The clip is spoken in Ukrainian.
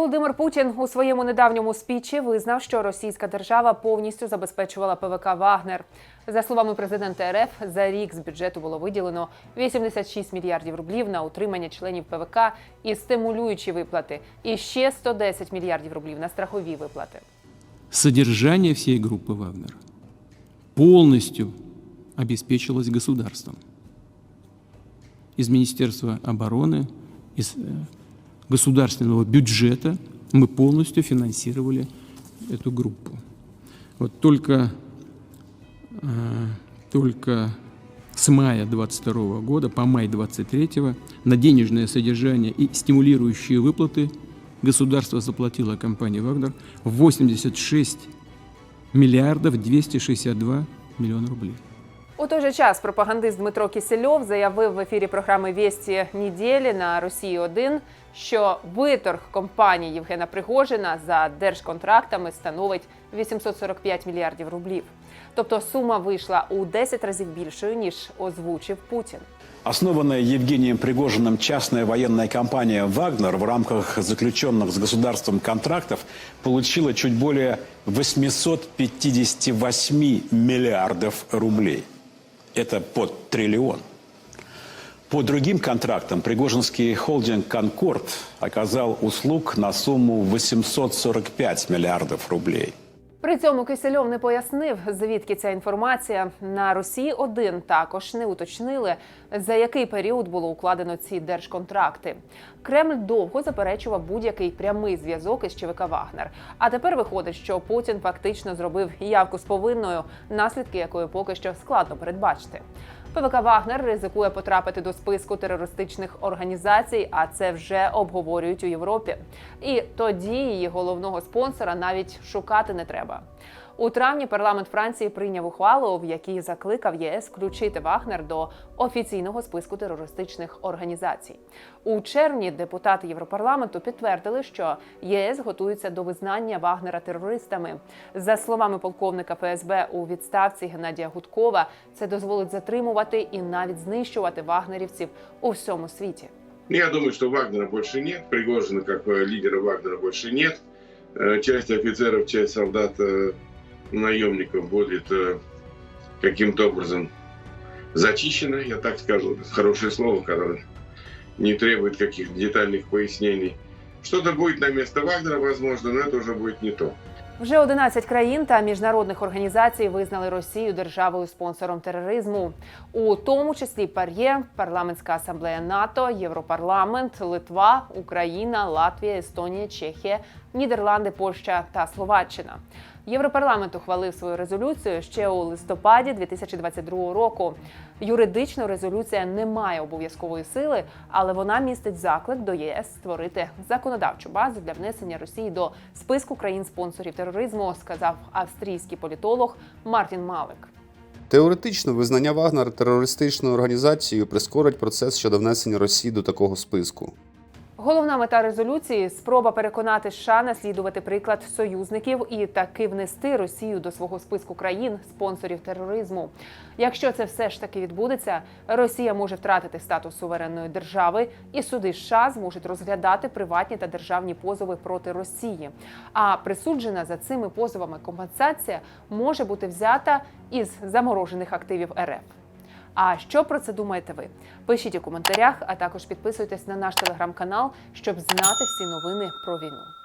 Володимир Путін у своєму недавньому спічі визнав, що російська держава повністю забезпечувала ПВК Вагнер. За словами президента РФ, за рік з бюджету було виділено 86 мільярдів рублів на утримання членів ПВК і стимулюючі виплати, і ще 110 мільярдів рублів на страхові виплати. Содержание всей группы «Вагнер» полностью обеспечивалось государством. Из Министерства обороны, из э, государственного бюджета мы полностью финансировали эту группу. Вот только, э, только с мая 22 года по май 23 на денежное содержание и стимулирующие выплаты государство заплатило компании «Вагнер» 86 миллиардов 262 миллиона рублей. У той же час пропагандист Дмитро Кісельов заявив в ефірі програми Вєсті неділі на Росії 1 що виторг компанії Євгена Пригожина за держконтрактами становить 845 мільярдів рублів. Тобто сума вийшла у 10 разів більшою ніж озвучив Путін. Основанная Евгением Пригожиным частная военная компания «Вагнер» в рамках заключенных с государством контрактов получила чуть более 858 миллиардов рублей. Это под триллион. По другим контрактам Пригожинский холдинг «Конкорд» оказал услуг на сумму 845 миллиардов рублей. При цьому Кисельов не пояснив, звідки ця інформація. На Росії 1 також не уточнили, за який період було укладено ці держконтракти. Кремль довго заперечував будь-який прямий зв'язок із ЧВК Вагнер. А тепер виходить, що Путін фактично зробив явку з повинною, наслідки якої поки що складно передбачити. ПВК Вагнер ризикує потрапити до списку терористичних організацій, а це вже обговорюють у Європі. І тоді її головного спонсора навіть шукати не треба. У травні парламент Франції прийняв ухвалу, в якій закликав ЄС включити Вагнер до офіційного списку терористичних організацій. У червні депутати Європарламенту підтвердили, що ЄС готується до визнання Вагнера терористами. За словами полковника ФСБ у відставці Геннадія Гудкова, це дозволить затримувати і навіть знищувати вагнерівців у всьому світі. Я думаю, что Вагнера больше нет, Пригожина как э, лидера Вагнера больше нет. Э, Часть офицеров, часть солдат, э, наемников будет э, каким-то образом зачищена, я так скажу. Это хорошее слово, которое не требует каких-то детальных пояснений. Что-то будет на место Вагнера, возможно, но это уже будет не то. Вже 11 країн та міжнародних організацій визнали Росію державою спонсором тероризму, у тому числі ПАРЄ, парламентська асамблея НАТО, Європарламент, Литва, Україна, Латвія, Естонія, Чехія, Нідерланди, Польща та Словаччина. Європарламент ухвалив свою резолюцію ще у листопаді 2022 року. Юридично резолюція не має обов'язкової сили, але вона містить заклик до ЄС створити законодавчу базу для внесення Росії до списку країн-спонсорів тероризму, сказав австрійський політолог Мартін Малик. Теоретично визнання Вагнер терористичною організацією прискорить процес щодо внесення Росії до такого списку. Головна мета резолюції спроба переконати США наслідувати приклад союзників і таки внести Росію до свого списку країн спонсорів тероризму. Якщо це все ж таки відбудеться, Росія може втратити статус суверенної держави, і суди США зможуть розглядати приватні та державні позови проти Росії. А присуджена за цими позовами компенсація може бути взята із заморожених активів РФ. А що про це думаєте ви? Пишіть у коментарях, а також підписуйтесь на наш телеграм-канал, щоб знати всі новини про війну.